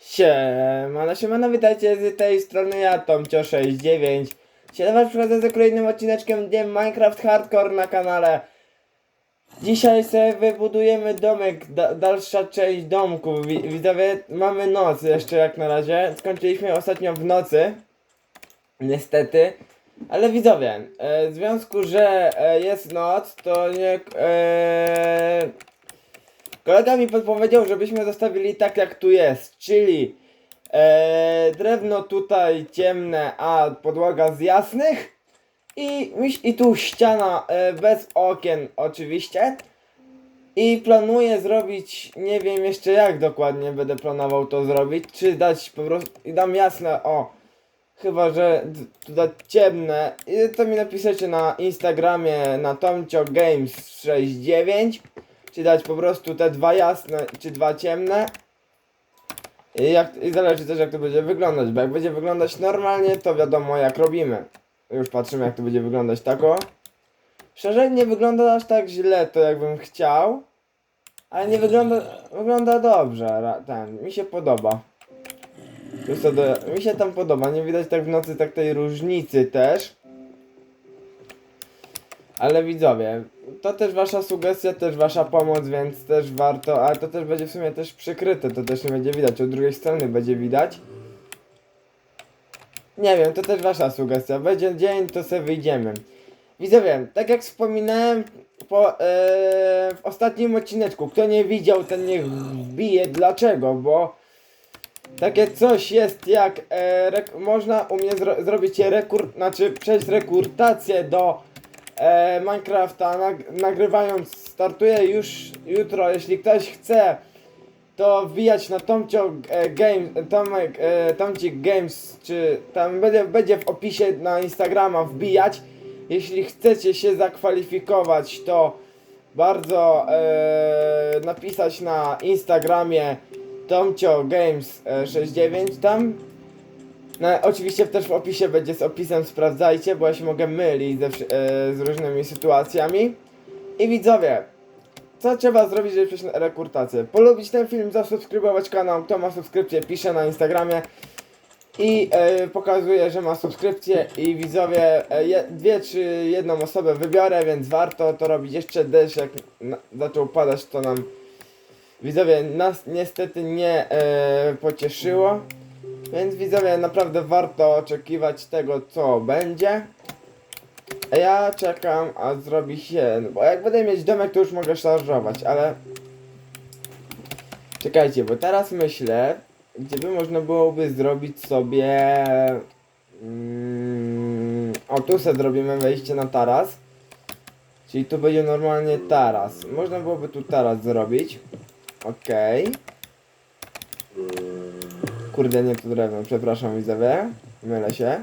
Siemano, siemano, witajcie z tej strony ja, Tomcio69 Dzisiaj do was przychodzę z kolejnym odcineczkiem Dniem Minecraft Hardcore na kanale. Dzisiaj sobie wybudujemy domek, da, dalsza część domku. Wi- Widzowie, mamy noc jeszcze jak na razie. Skończyliśmy ostatnio w nocy. Niestety. Ale widzowie, e, w związku, że e, jest noc, to nie... E, Kolega mi podpowiedział, żebyśmy zostawili tak jak tu jest, czyli e, drewno tutaj ciemne, a podłoga z jasnych i, i tu ściana e, bez okien oczywiście. I planuję zrobić, nie wiem jeszcze jak dokładnie będę planował to zrobić, czy dać po prostu, i dam jasne, o, chyba że tu dać ciemne, i to mi napiszecie na Instagramie na Tomcio Games 69 czy dać po prostu te dwa jasne, czy dwa ciemne. I, jak, I zależy też jak to będzie wyglądać, bo jak będzie wyglądać normalnie, to wiadomo jak robimy. Już patrzymy jak to będzie wyglądać tako. Szczerze nie wygląda aż tak źle to jakbym chciał. Ale nie wygląda, wygląda dobrze, ten, mi się podoba. Jest to do, mi się tam podoba, nie widać tak w nocy tak tej różnicy też. Ale widzowie, to też wasza sugestia, też wasza pomoc, więc też warto, ale to też będzie w sumie też przykryte, to też nie będzie widać, od drugiej strony będzie widać. Nie wiem, to też wasza sugestia, będzie dzień, to sobie wyjdziemy. Widzowie, tak jak wspominałem po, e, w ostatnim odcineczku, kto nie widział, ten niech wbije, dlaczego, bo takie coś jest jak, e, można u mnie zro zrobić rekord, znaczy przejść rekrutację do e, Minecrafta nag nagrywając startuje już jutro. Jeśli ktoś chce, to wbijać na Tomcio e, Games, Tomek, e, Tomcik Games, czy tam będzie, będzie w opisie na Instagrama wbijać. Jeśli chcecie się zakwalifikować, to bardzo e, napisać na Instagramie Tomcio Games e, 69 tam no, oczywiście też w opisie będzie z opisem sprawdzajcie, bo ja się mogę mylić ze, e, z różnymi sytuacjami. I widzowie, co trzeba zrobić, żeby przejść na rekrutację? Polubić ten film, zasubskrybować kanał, kto ma subskrypcję, pisze na Instagramie i e, pokazuje, że ma subskrypcję i widzowie, e, dwie czy jedną osobę wybiorę, więc warto to robić. Jeszcze deszcz jak na, zaczął padać, to nam widzowie nas niestety nie e, pocieszyło. Więc widzowie, naprawdę warto oczekiwać tego, co będzie. A ja czekam, a zrobi się. No bo jak będę mieć domek, to już mogę szarżować, ale. Czekajcie, bo teraz myślę, gdzie by można byłoby zrobić sobie. Mm, o, tu sobie zrobimy wejście na taras. Czyli tu będzie normalnie taras. Można byłoby tu taras zrobić. Okej. Kurde, nie to drewno, przepraszam widzowie. Mylę się.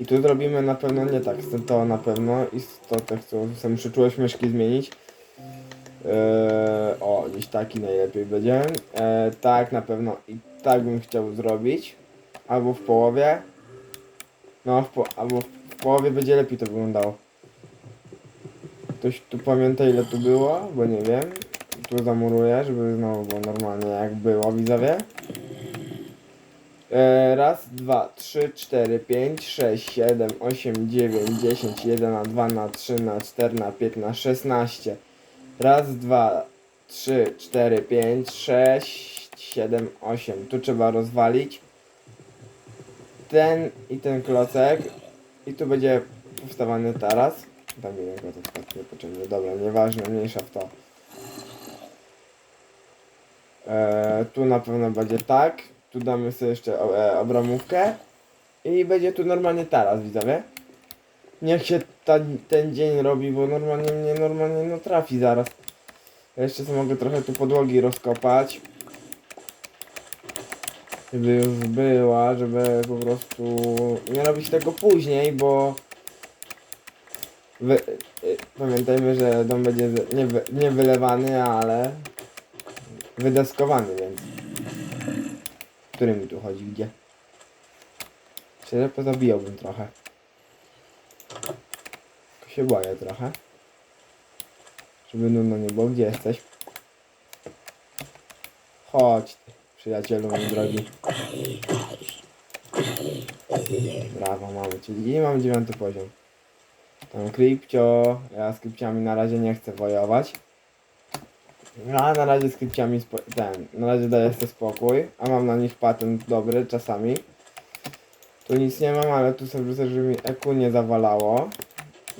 I tu zrobimy na pewno nie tak, to na pewno i to chcę, chcę muszę czułość myszki zmienić. Eee, o, gdzieś taki najlepiej będzie. Eee, tak, na pewno i tak bym chciał zrobić. Albo w połowie. No, w po, albo w połowie będzie lepiej to wyglądało. Ktoś tu pamięta ile tu było? Bo nie wiem. Tu zamuruję, żeby znowu było normalnie jak było, widzowie. E, raz, dwa, trzy, cztery, pięć, sześć, siedem, osiem, dziewięć, dziesięć, jeden na dwa, na trzy, na cztery, na pięć, na szesnaście. Raz, dwa, trzy, cztery, pięć, sześć, siedem, osiem. Tu trzeba rozwalić. Ten i ten klocek. I tu będzie powstawany taras. Tam jeden klocek tak niepotrzebny. Dobra, nieważne, mniejsza w to. E, tu na pewno będzie tak. Tu damy sobie jeszcze e, obramówkę. I będzie tu normalnie taras, widzowie. Niech się ta, ten dzień robi, bo normalnie mnie normalnie no trafi zaraz. Ja jeszcze sobie mogę trochę tu podłogi rozkopać. Żeby już była, żeby po prostu nie robić tego później, bo wy, pamiętajmy, że dom będzie nie, nie wylewany, ale wydeskowany, więc który mi tu chodzi, gdzie? Szczerze pozabijałbym trochę. Tylko się boję trochę. Żeby nudno nie było. Gdzie jesteś? Chodź, przyjacielu mój drogi. Brawo, mamy cię. I mamy dziewiąty poziom. Krypcio. Ja z Krypciami na razie nie chcę wojować. No, a na razie z Krypciami ten, na razie daję sobie spokój. A mam na nich patent dobry czasami. Tu nic nie mam, ale tu sobie wrzucę, żeby mi EQ nie zawalało.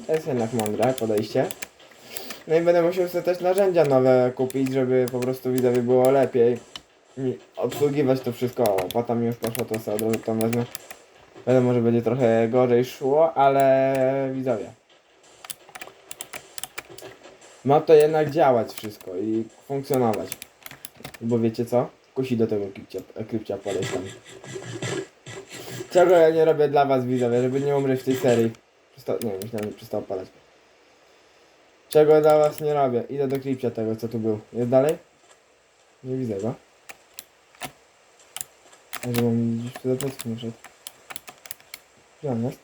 To jest jednak mądre podejście. No i będę musiał sobie też narzędzia nowe kupić, żeby po prostu widzowie było lepiej. I obsługiwać to wszystko. Mi już poszło, to sobie od razu tam wezmę. Wiadomo, że będzie trochę gorzej szło, ale widzowie. Ma to jednak działać wszystko i funkcjonować. Bo wiecie co? Kusi do tego krypcia, krypcia podejść tam. Czego ja nie robię dla was widzowie, żeby nie umrzeć w tej serii. Przestał, nie, myślałem, że przestał padać. Czego dla was nie robię? Idę do klipcia tego, co tu był. Jest dalej? Nie widzę go. A że mam gdzieś tu do wszedł. Gdzie on jest?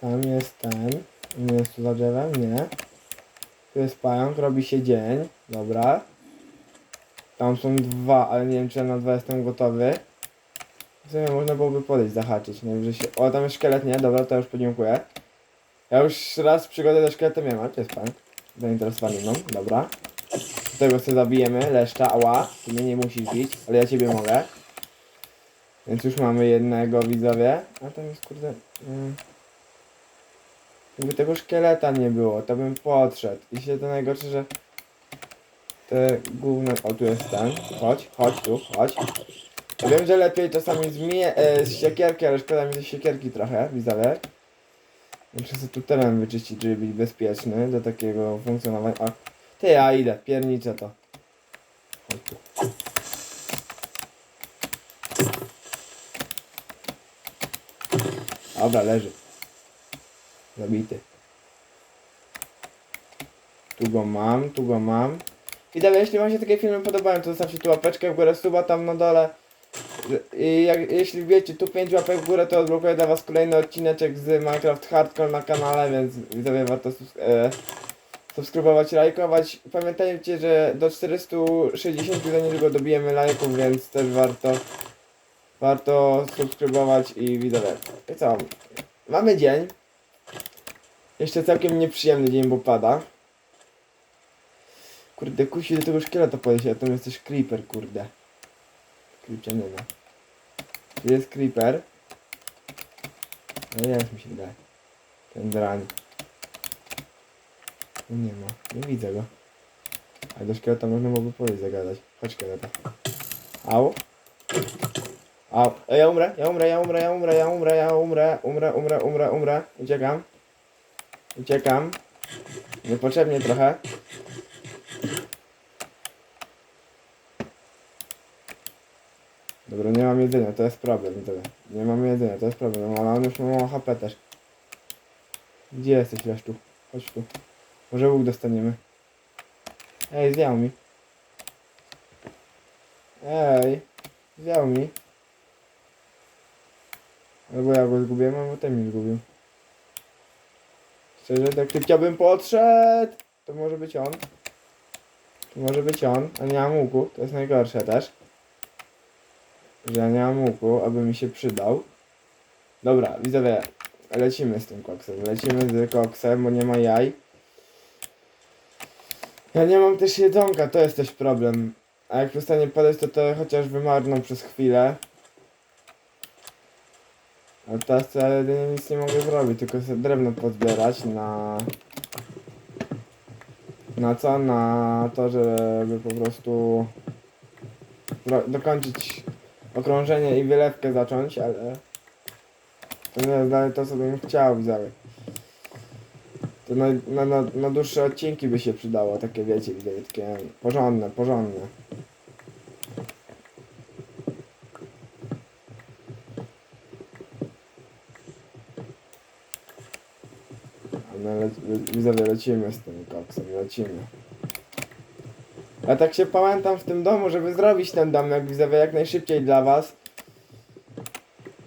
Tam jest ten. Nie jest tu za drzewem? Nie. Tu jest pająk, robi się dzień. Dobra. Tam są dwa, ale nie wiem czy ja na dwa jestem gotowy. W sumie można byłoby podejść, zahaczyć. Najwyżej się... O, tam jest szkielet, nie? Dobra, to już podziękuję. Ja już raz przygodę ze szkieletem miałem, ale to jest pan. Zainteresowany mną, dobra. Do tego sobie zabijemy, leszcza, ała. Ty mnie nie musisz bić, ale ja ciebie mogę. Więc już mamy jednego widzowie. A tam jest kurde... Mm. Gdyby tego szkieleta nie było, to bym podszedł. I się to najgorsze, że... Te główne... O, tu jest ten. Chodź, chodź tu, chodź. Ja wiem, że lepiej czasami zmie... E, z siekierki, ale szkoda mi ze siekierki trochę, widzowie. Muszę sobie tu teren wyczyścić, żeby być bezpieczny do takiego funkcjonowania. A, ty, ja idę, pierniczę to. Chodź tu. Dobra, leży. Zabity. Tu go mam, tu go mam. I dalej, jeśli wam się takie filmy podobają, to zostawcie tu łapeczkę w górę, suba tam na dole. I jak, jeśli wiecie, tu 5 łapek w górę, to odblokuję dla was kolejny odcineczek z Minecraft Hardcore na kanale, więc widzowie warto e, subskrybować, lajkować. Pamiętajcie, że do 460 za niedługo dobijemy lajków, więc też warto warto subskrybować i widzowie. I co? Mamy dzień. Jeszcze całkiem nieprzyjemny dzień, bo pada. Kurde, kusi do tego szkieleta podejść, a tam jest też creeper, kurde. Creeper nie ma. Tu jest creeper. No jest mi się wydaje. Ten drań. No nie ma. Nie widzę go. A do szkieleta można byłoby podejść zagadać. Chodź szkieleta. Au. Au. Ej, ja umrę, ja umrę, ja umrę, ja umrę, ja umrę, umrę, umrę, umrę, umrę, umrę. Uciekam. Uciekam. Niepotrzebnie trochę. Dobra, nie mam jedzenia, to jest problem. Tyle. Nie mam jedzenia, to jest problem, ale on już ma mało HP też. Gdzie jesteś, Leszczu? Chodź tu. Może łuk dostaniemy. Ej, zwiał mi. Ej, zwiał mi. Albo ja go zgubiłem, albo ten mi zgubił. Szczerze, tak chciałbym podszedł. To może być on. To może być on, a nie mam łuku. To jest najgorsze też że ja nie mam łuku, aby mi się przydał. Dobra, widzowie, lecimy z tym koksem. Lecimy z koksem, bo nie ma jaj. Ja nie mam też jedzonka, to jest też problem. A jak przestanie padać, to to chociaż wymarną przez chwilę. Ale teraz to ja jedynie nic nie mogę zrobić, tylko sobie drewno pozbierać na... Na co? Na to, żeby po prostu... do- dokończyć okrążenie i wylewkę zacząć, ale to nie jest dalej to, co bym chciał widzowie. To na, na, na, na dłuższe odcinki by się przydało, takie wiecie, takie porządne, porządne. Widzowie, lecimy z tym koksem, lecimy. Ja tak się pamiętam w tym domu, żeby zrobić ten domek widzowie jak najszybciej dla was.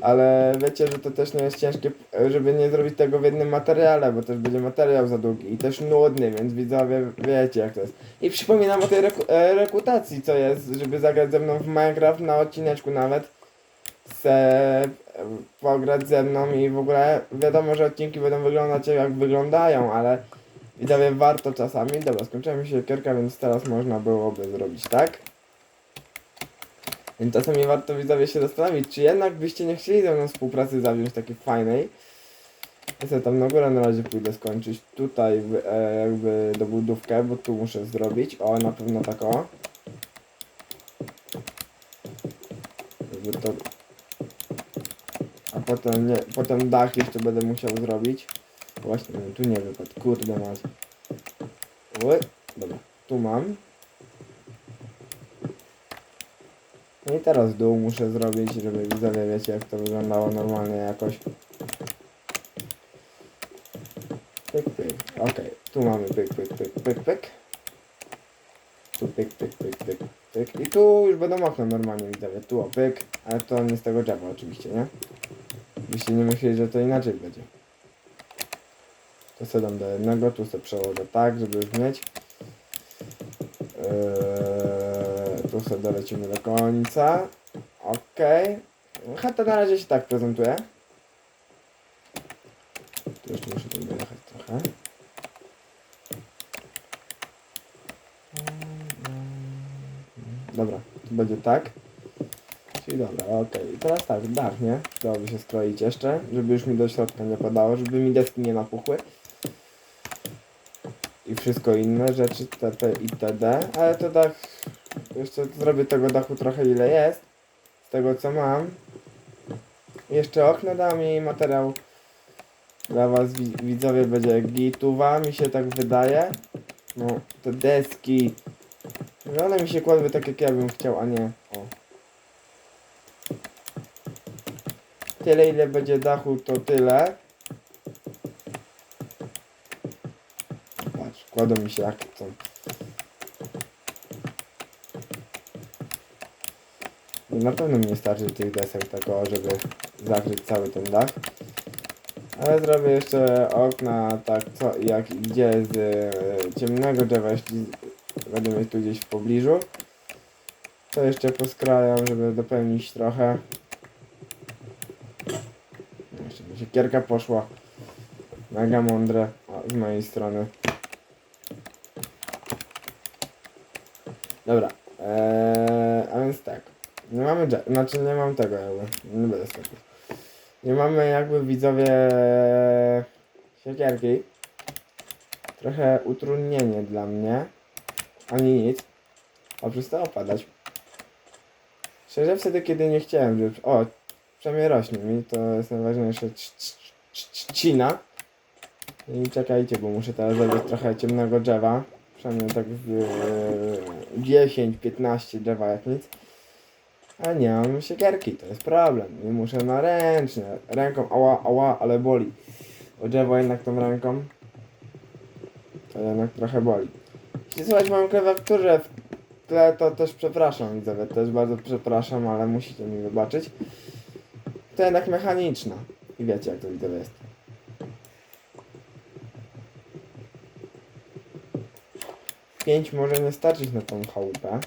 Ale wiecie, że to też nie jest ciężkie. żeby nie zrobić tego w jednym materiale, bo też będzie materiał za długi i też nudny, więc widzowie wiecie jak to jest. I przypominam o tej reku e, rekrutacji, co jest, żeby zagrać ze mną w Minecraft na odcineczku nawet. E, pograć ze mną i w ogóle wiadomo, że odcinki będą wyglądać jak wyglądają, ale widzowie warto czasami. Dobra, skończyła mi się kierka, więc teraz można byłoby zrobić tak. Więc czasami warto widzowie się zastanowić, czy jednak byście nie chcieli ze mną współpracy zawziąć takiej fajnej. Ja sobie tam na górę na razie pójdę skończyć tutaj e, jakby dobudówkę, bo tu muszę zrobić. O, na pewno tak o. Jakby to... Potem nie, potem dach jeszcze będę musiał zrobić. Właśnie, no, tu nie wypadł, kurde mać. Ły, dobra, tu mam. No i teraz dół muszę zrobić, żeby widzowie wiecie jak to wyglądało normalnie jakoś. Pyk, pyk. Okej, tu mamy pyk, pyk, pyk, pyk, pyk. Tu pyk, pyk, pyk, pyk, pyk. I tu już będą okna normalnie widzowie. Tu o pyk, ale to nie z tego drzewa oczywiście, nie? Byście nie myśleli, że to inaczej będzie. To sobie dam do jednego, tu sobie przełożę tak, żeby już mieć. Eee, tu sobie dolecimy do końca. Okej. Chata na razie się tak prezentuje. Tu jeszcze muszę tu dojechać trochę. Dobra, tu będzie tak. Dobra, okej. Teraz tak, dach, nie? Dałoby się skroić jeszcze, żeby już mi do środka nie padało, żeby mi deski nie napuchły. I wszystko inne rzeczy, TP i TD, ale to dach, jeszcze zrobię tego dachu trochę ile jest, z tego co mam. Jeszcze okno dam i materiał dla was wi- widzowie będzie gituwa, mi się tak wydaje. No, te deski, że one mi się kładły tak jak ja bym chciał, a nie, Tyle ile będzie dachu to tyle. Patrz, kładą mi się jak chcą. Na pewno mi nie starczy tych desek tego, żeby zakryć cały ten dach. Ale zrobię jeszcze okna tak co jak idzie z e, ciemnego drzewa, jeśli będę mieć tu gdzieś w pobliżu. To jeszcze poskrajam, żeby dopełnić trochę. Jeszcze mi się kierka poszła. Mega mądre z mojej strony. Dobra. Eee, a więc tak. Nie mamy znaczy nie mam tego jakby. Nie będę sklepów. Nie mamy jakby widzowie siekierki. Trochę utrudnienie dla mnie. Ani nic. A przestało padać. Szczerze wtedy kiedy nie chciałem, żeby... O, przynajmniej rośnie mi, to jest najważniejsze. Trzcina. I czekajcie, bo muszę teraz zrobić trochę ciemnego drzewa. Przynajmniej tak w 10-15 drzewa jak nic. A nie mam siekierki, to jest problem. I muszę na ręcznie. Ręką, ała, ała, ale boli. Bo drzewo jednak tą ręką. To jednak trochę boli. Jeśli słychać moją klawiaturę w tle, to też przepraszam widzowie. Też bardzo przepraszam, ale musicie mi wybaczyć. To jednak mechaniczna. I wiecie jak to widzowie jest. Pięć może nie starczyć na tą chałupę.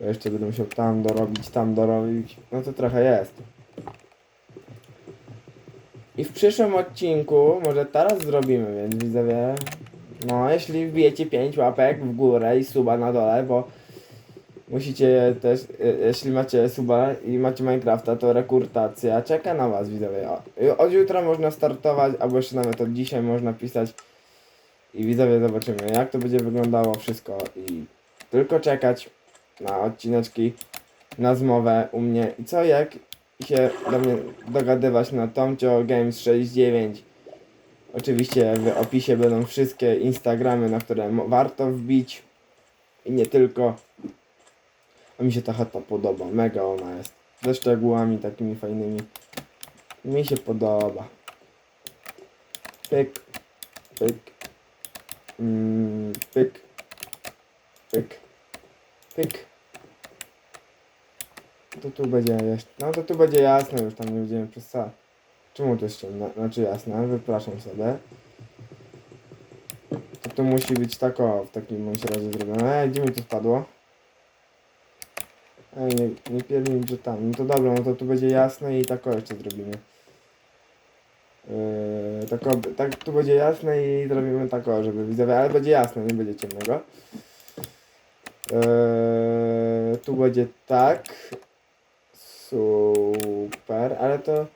Bo jeszcze będę musiał tam dorobić, tam dorobić. No to trochę jest. I w przyszłym odcinku, może teraz zrobimy, więc widzowie. No, jeśli wbijecie 5 łapek w górę i suba na dole, bo musicie też, e, jeśli macie suba i macie Minecrafta, to rekrutacja czeka na was, widzowie. Od jutra można startować, albo jeszcze nawet od dzisiaj można pisać. I widzowie zobaczymy, jak to będzie wyglądało wszystko. I tylko czekać na odcineczki, na zmowę u mnie. I co jak się do mnie dogadywać na Tomcio Games 69. Oczywiście w opisie będą wszystkie Instagramy, na które warto wbić. I nie tylko. Mi się ta chata podoba, mega ona jest. Ze szczegółami takimi fajnymi. Mi się podoba. Pyk, pyk, mm, pyk, pyk, pyk. To tu będzie jeszcze, no to tu będzie jasne, już tam nie będziemy przesadzać. Czemu to jest ciemne? Znaczy jasne, wypraszam sobie. To to musi być tak o, w takim razie zrobione. Ej, gdzie mi to spadło? Ej, nie, nie pierdolę, że tam. No to dobra, no to tu będzie jasne i tak jeszcze zrobimy. Yy, tak, tak tu będzie jasne i zrobimy tak o, żeby widzowie, ale będzie jasne, nie będzie ciemnego. Yy, tu będzie tak. Super, ale to...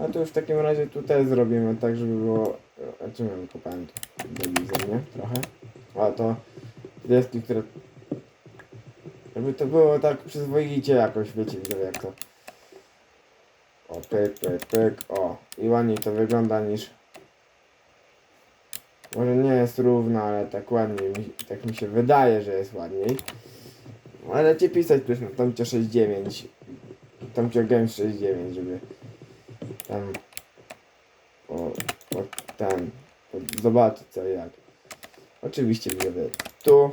A to już w takim razie tutaj zrobimy tak, żeby było... A czym ja wykopałem tu? Trochę. A to... Deski, które... Żeby to było tak przyzwoicie jakoś, wiecie, widzowie, jak to... O, pyk, pyk, pyk, o. I ładniej to wygląda niż... Może nie jest równo, ale tak ładniej, mi, tak mi się wydaje, że jest ładniej. Ale ci pisać też na tamcie 6.9. Tamcie Games 6.9, żeby tam o, o ten zobaczyć co jak. Oczywiście widzowie. Tu,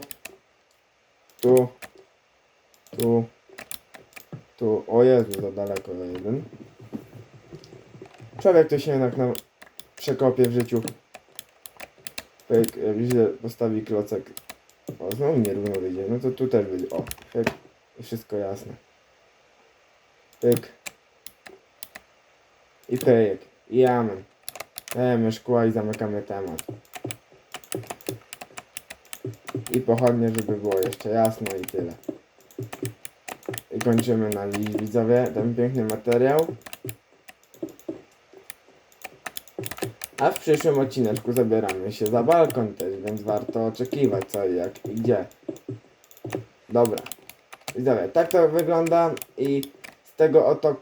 tu, tu, tu. O Jezu, za daleko jeden. Człowiek to się jednak na przekopie w życiu. Pyk, jak źle postawi klocek. O, znowu nierówno wyjdzie. No to tu też będzie. O, pyk. Wszystko jasne. Pyk. I pyk. I amen. Dajemy szkła i zamykamy temat. I pochodnie, żeby było jeszcze jasno i tyle. I kończymy na dziś widzowie ten piękny materiał. A w przyszłym odcineczku zabieramy się za balkon też, więc warto oczekiwać co i jak i gdzie. Dobra. Widzowie, tak to wygląda i z tego oto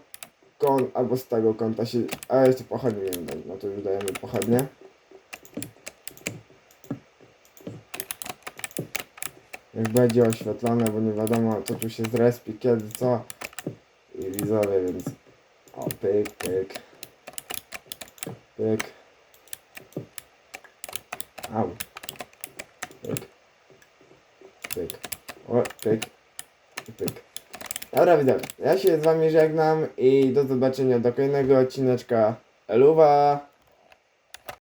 kąt, albo z tego kąta się... A jeszcze pochodnie nie dać, no to już dajemy pochodnie. Jak będzie oświetlone, bo nie wiadomo co tu się zrespi, kiedy, co. I widzowie, więc... O, pyk, pyk. Pyk. Au. Pyk. Pyk. O, pyk. Pyk. Dobra widzowie, ja się z wami żegnam i do zobaczenia do kolejnego odcineczka. Eluwa!